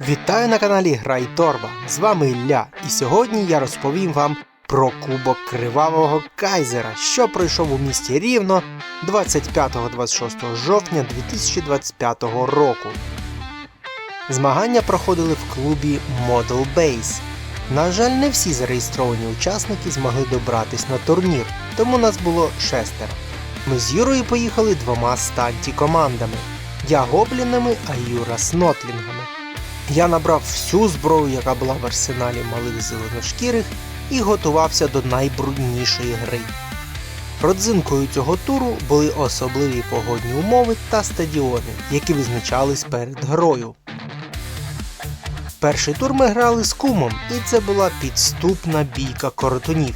Вітаю на каналі Грай Торба. З вами Ілля, і сьогодні я розповім вам про Кубок Кривавого Кайзера, що пройшов у місті Рівно 25-26 жовтня 2025 року. Змагання проходили в клубі Model Base. На жаль, не всі зареєстровані учасники змогли добратись на турнір, тому нас було шестеро. Ми з Юрою поїхали двома станті командами. Я гоблінами, а Юра снотлінгами. Я набрав всю зброю, яка була в арсеналі малих зеленошкірих, і готувався до найбруднішої гри. Родзинкою цього туру були особливі погодні умови та стадіони, які визначались перед грою. Перший тур ми грали з кумом, і це була підступна бійка коротунів.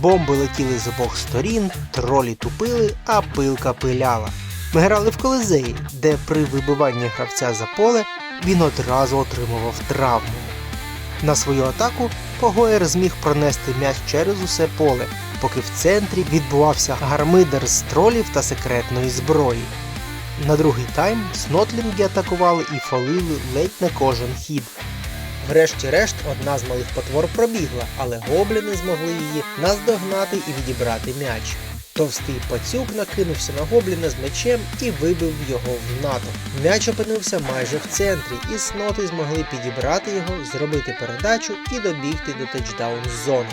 Бомби летіли з обох сторін, тролі тупили, а пилка пиляла. Ми грали в колизеї, де при вибиванні гравця за поле він одразу отримував травму. На свою атаку Погоєр зміг пронести м'яч через усе поле, поки в центрі відбувався гармидер з тролів та секретної зброї. На другий тайм снотлінги атакували і фолили ледь не кожен хід. Врешті-решт одна з малих потвор пробігла, але гобліни змогли її наздогнати і відібрати м'яч. Товстий пацюк накинувся на гобліна з мечем і вибив його в натовп. М'яч опинився майже в центрі, і сноти змогли підібрати його, зробити передачу і добігти до тачдаун зони.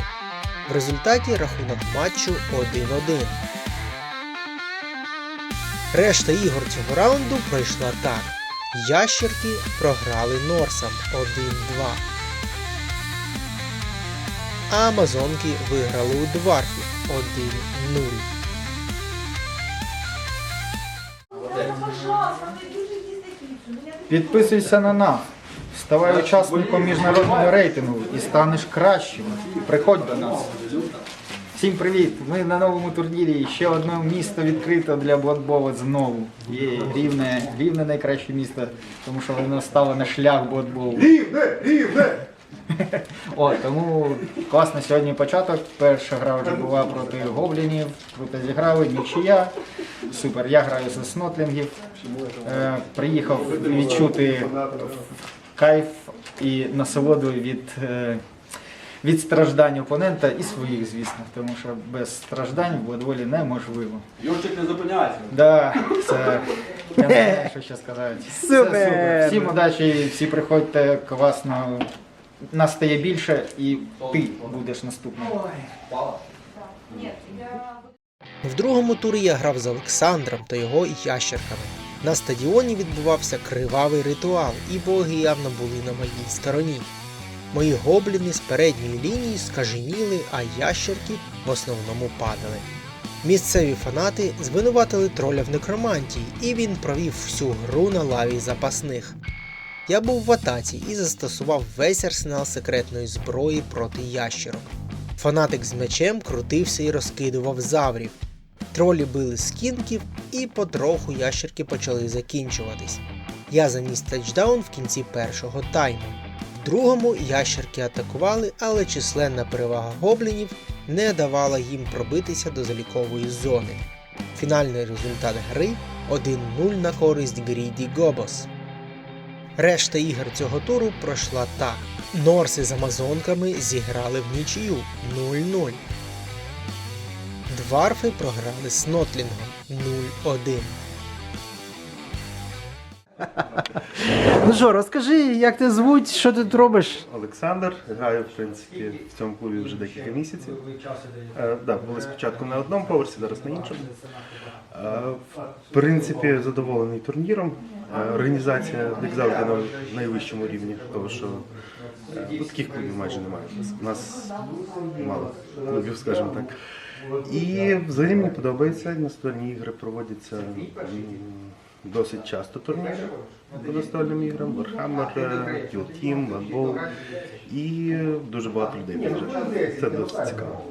В результаті рахунок матчу 1-1. Решта ігор цього раунду пройшла так. Ящерки програли Норсам 1-2. А Амазонки виграли у Дварфів 1-0. Підписуйся на нас. Ставай учасником міжнародного рейтингу і станеш кращим. Приходь до нас. Всім привіт! Ми на новому турнірі. Ще одне місто відкрито для Бладбола знову. Є рівне, рівне найкраще місто, тому що воно стало на шлях Бладболу. Рівне! Рівне! О, тому класний сьогодні початок. Перша гра вже була проти гоблінів, круто зіграли, нічия. Супер, я граю за снотлінгів. Е, приїхав відчути кайф і насолоду від, е, від страждань опонента і своїх, звісно, тому що без страждань в Бладволі неможливо. Юрчик, не зупиняйся. Да, це я не знаю, що ще сказати. Це Супер! Всім удачі, всі приходьте, класно. Нас стає більше і ти будеш наступним. В другому турі я грав з Олександром та його ящерками. На стадіоні відбувався кривавий ритуал, і боги явно були на моїй стороні. Мої гобліни з передньої лінії скаженіли, а ящерки в основному падали. Місцеві фанати звинуватили троля в некромантії, і він провів всю гру на лаві запасних. Я був в атаці і застосував весь арсенал секретної зброї проти ящерок. Фанатик з мечем крутився і розкидував заврів. Тролі били скінків, і потроху ящерки почали закінчуватись. Я заніс тачдаун в кінці першого тайму. В другому ящерки атакували, але численна перевага гоблінів не давала їм пробитися до залікової зони. Фінальний результат гри 1-0 на користь Гріді Гобос. Решта ігор цього туру пройшла так. Норси з амазонками зіграли в нічию 0-0. Дварфи програли з Нотлінгом 0-1. Ну що, розкажи, як ти звуть, що ти тут робиш? Олександр, граю в принципі в цьому клубі вже декілька місяців. Е, да, були спочатку на одному поверсі, зараз на іншому. Е, в принципі, задоволений турніром. Е, організація, як завжди, на найвищому рівні, тому що е, ну, таких клубів майже немає. У нас- мало клубів, скажімо так. І взагалі мені подобається, настольні ігри проводяться досить часто турніри по настольним іграм, Warhammer, Kill Team, Bowl. І дуже багато людей приїжджає. Це досить цікаво.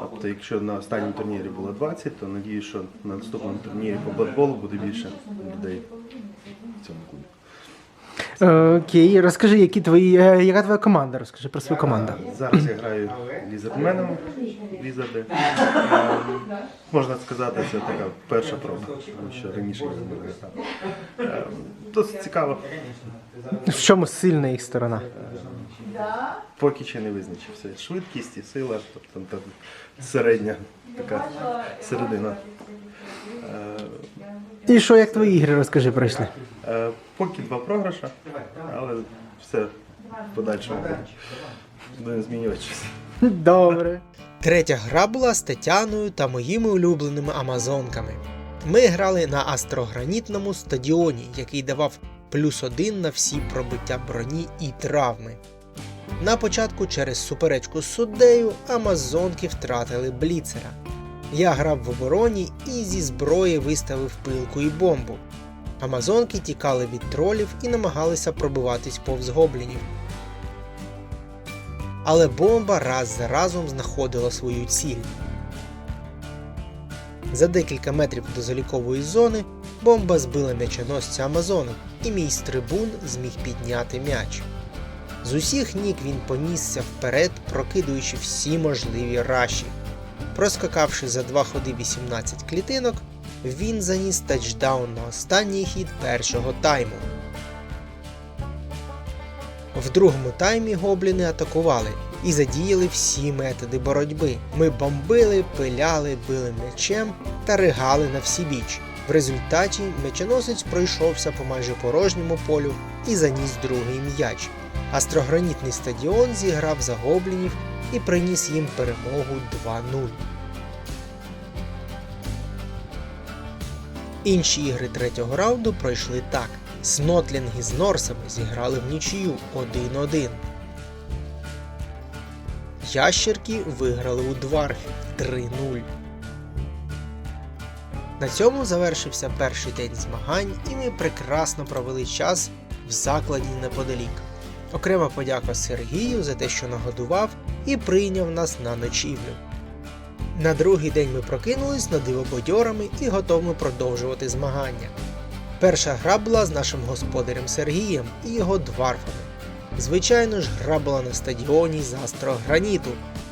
Тобто, якщо на останньому турнірі було 20, то надію, що на наступному турнірі по Blood буде більше людей в цьому клубі. Окей, розкажи, які твої, е, яка твоя команда? Розкажи про свою команду. Зараз я граю лізардменом, лізарди. Е, Можна сказати, це така перша проба, тому що раніше я не грав. Е, Досить цікаво, В чому сильна їх сторона? поки ще не визначився. Швидкість і сила, тобто там середня така середина. Е, І що, як твої ігри, розкажи, пройшли? Поки два програша, але все в подальшому буде змінювати щось. Добре. Третя гра була з Тетяною та моїми улюбленими амазонками. Ми грали на астрогранітному стадіоні, який давав плюс один на всі пробиття броні і травми. На початку через суперечку з суддею амазонки втратили бліцера. Я грав в обороні і зі зброї виставив пилку і бомбу. Амазонки тікали від тролів і намагалися пробиватись повз гоблінів. Але бомба раз за разом знаходила свою ціль. За декілька метрів до залікової зони бомба збила м'ячоносця Амазонок, і мій стрибун зміг підняти м'яч. З усіх ніг він понісся вперед, прокидуючи всі можливі раші. Проскакавши за два ходи 18 клітинок, він заніс тачдаун на останній хід першого тайму. В другому таймі гобліни атакували і задіяли всі методи боротьби. Ми бомбили, пиляли, били м'ячем та ригали на всі біч. В результаті м'ячоносець пройшовся по майже порожньому полю і заніс другий м'яч. Астрогранітний стадіон зіграв за гоблінів і приніс їм перемогу 2-0. Інші ігри третього раунду пройшли так. Снотлінги з Норсами зіграли в нічию 1-1. Ящерки виграли у Дварфі 3-0. На цьому завершився перший день змагань, і ми прекрасно провели час в закладі неподалік. Окрема подяка Сергію за те, що нагодував і прийняв нас на ночівлю. На другий день ми прокинулись на диво бадьорами і готові продовжувати змагання. Перша гра була з нашим господарем Сергієм і його дварфами. Звичайно ж, гра була на стадіоні з астрограніту,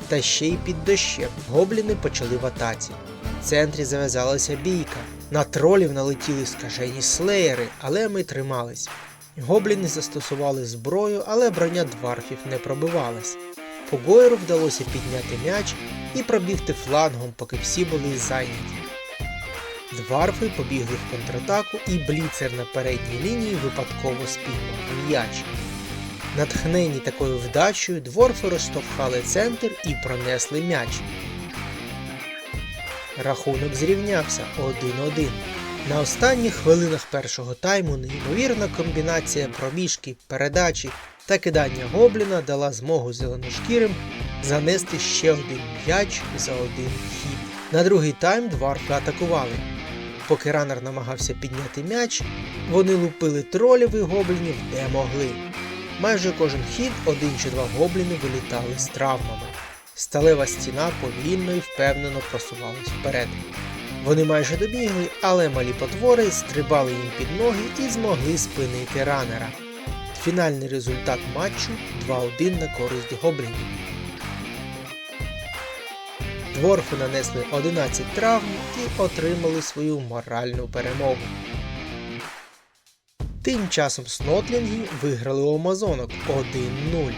та ще й під дощем. Гобліни почали в атаці. В центрі зав'язалася бійка. На тролів налетіли скажені слеєри, але ми тримались. Гобліни застосували зброю, але броня дварфів не пробивалась. Погойру вдалося підняти м'яч і пробігти флангом, поки всі були зайняті. Дварфи побігли в контратаку, і бліцер на передній лінії випадково спіймав м'яч. Натхнені такою вдачею, дворфи розштовхали центр і пронесли м'яч. Рахунок зрівнявся 1-1. На останніх хвилинах першого тайму неймовірна комбінація пробіжки, передачі та кидання гобліна дала змогу зеленошкірим занести ще один м'яч за один хід. На другий тайм дварфи атакували. Поки ранер намагався підняти м'яч, вони лупили тролів і гоблінів де могли. Майже кожен хід один чи два гобліни вилітали з травмами. Сталева стіна повільно і впевнено просувалась вперед. Вони майже добігли, але малі потвори стрибали їм під ноги і змогли спинити ранера. Фінальний результат матчу 2-1 на користь гоблінів. Дворфи нанесли 11 травм і отримали свою моральну перемогу. Тим часом снотлінги виграли у Амазонок 1-0.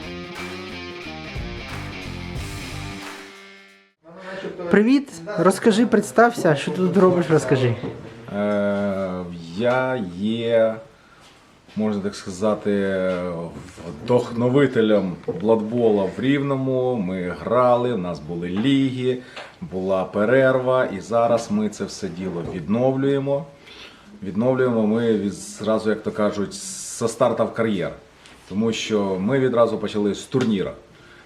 Привіт, розкажи, представся, що ти тут робиш, розкажи. Е, я є, можна так сказати, вдохновителем бладбола в Рівному. Ми грали, у нас були ліги, була перерва, і зараз ми це все діло відновлюємо. Відновлюємо ми від, зразу, як то кажуть, со старта в кар'єр. Тому що ми відразу почали з турніра.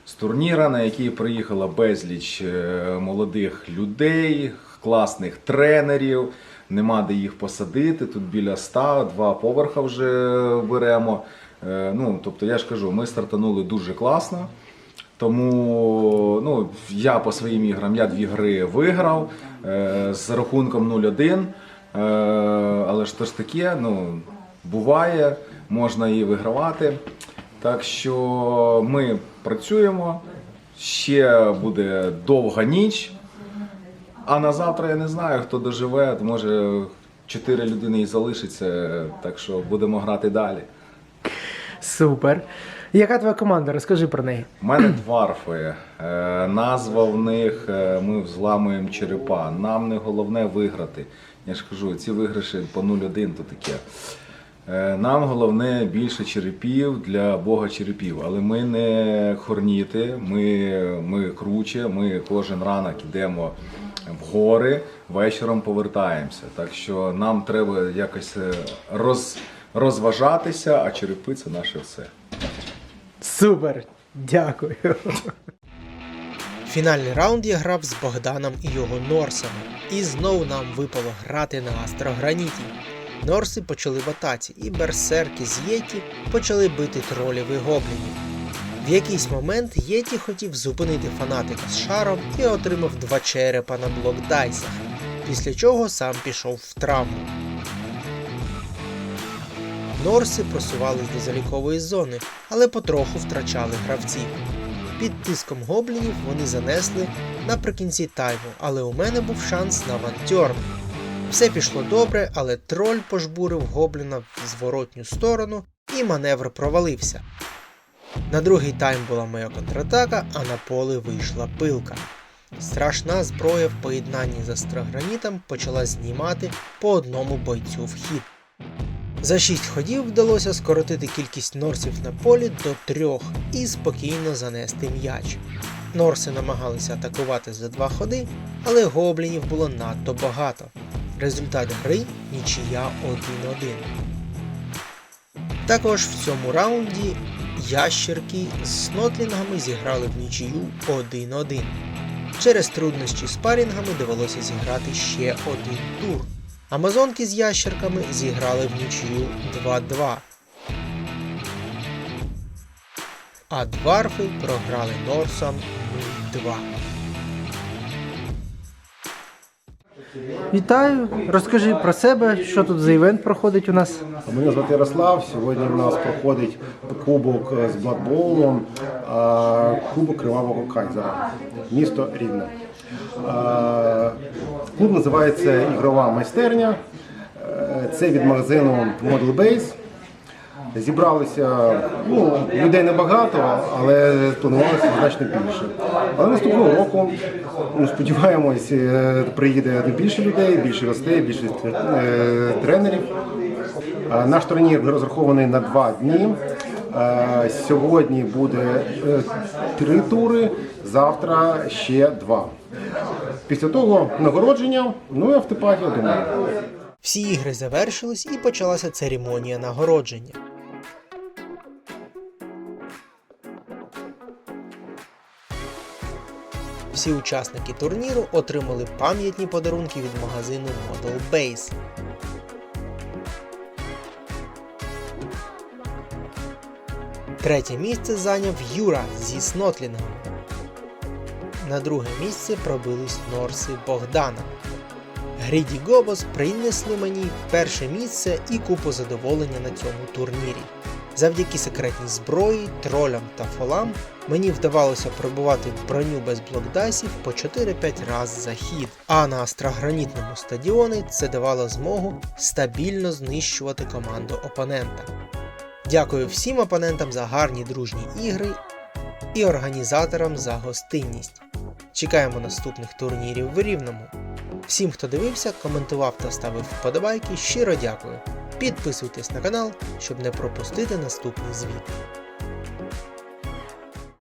З турніра, на який приїхала безліч е, молодих людей, класних тренерів. Нема де їх посадити. Тут біля ста, два поверха вже беремо. Е, Ну, тобто, я ж кажу, ми стартанули дуже класно. Тому ну, я по своїм іграм я дві гри виграв е, з рахунком 0-1. Е, але ж то ж таке, ну, буває. можна і вигравати. Так що ми працюємо, ще буде довга ніч. А на завтра я не знаю, хто доживе, може чотири людини і залишиться, так що будемо грати далі. Супер. Яка твоя команда? Розкажи про неї. У мене дварфи. Е, назва в них е, ми взламуємо черепа. Нам не головне виграти. Я ж кажу, ці виграші по 0-1 то таке. Е, Нам головне більше черепів для Бога черепів. Але ми не хорніти, ми, ми круче, ми кожен ранок йдемо в гори, вечором повертаємося. Так що нам треба якось е, роз, розважатися, а черепи це наше все. Супер. Дякую. Фінальний раунд я грав з Богданом і його Норсами. І знову нам випало грати на астрограніті. Норси почали в атаці, і берсерки з Єті почали бити тролів і гоблінів. В якийсь момент Єті хотів зупинити фанатика з шаром і отримав два черепа на блок дайсах, після чого сам пішов в травму. Норси просувались до залікової зони, але потроху втрачали гравців. Під тиском гоблінів вони занесли наприкінці тайму, але у мене був шанс на вантьорн. Все пішло добре, але троль пожбурив гобліна в зворотню сторону і маневр провалився. На другий тайм була моя контратака, а на поле вийшла пилка. Страшна зброя в поєднанні з астрогранітом почала знімати по одному бойцю в хід. За шість ходів вдалося скоротити кількість норсів на полі до трьох і спокійно занести м'яч. Норси намагалися атакувати за два ходи, але гоблінів було надто багато. Результат гри нічия 1-1. Також в цьому раунді ящерки з снотлінгами зіграли в нічию 1-1. Через труднощі з парінгами довелося зіграти ще один тур. Амазонки з ящерками зіграли в нічию 2-2. А дварфи програли Норсам 0-2. Вітаю. Розкажи про себе, що тут за івент проходить у нас. Мене звати Ярослав. Сьогодні в нас проходить кубок з бладболом, кубок Кривавого Кайзера, місто Рівне. Клуб називається Ігрова майстерня. Е, Це від магазину Model Base. Зібралися ну, людей небагато, але планувалося значно більше. Але наступного року ну, сподіваємось, е, приїде більше людей, більше гостей, більше е, тренерів. Наш турнір розрахований на два дні. Е, Сьогодні буде три тури, завтра ще два. Після того нагородження, ну і автопатія, думаю. Всі ігри завершились і почалася церемонія нагородження. Всі учасники турніру отримали пам'ятні подарунки від магазину Model Base. Третє місце зайняв Юра зі Снотлінгом. На друге місце пробились Норси Богдана. Гріді Гобос принесли мені перше місце і купу задоволення на цьому турнірі. Завдяки секретній зброї, тролям та фолам мені вдавалося пробувати броню без блокдайсів по 4-5 раз за хід. А на астрогранітному стадіоні це давало змогу стабільно знищувати команду опонента. Дякую всім опонентам за гарні дружні ігри і організаторам за гостинність. Чекаємо наступних турнірів в Рівному. Всім, хто дивився, коментував та ставив вподобайки, щиро дякую. Підписуйтесь на канал, щоб не пропустити наступний звіт.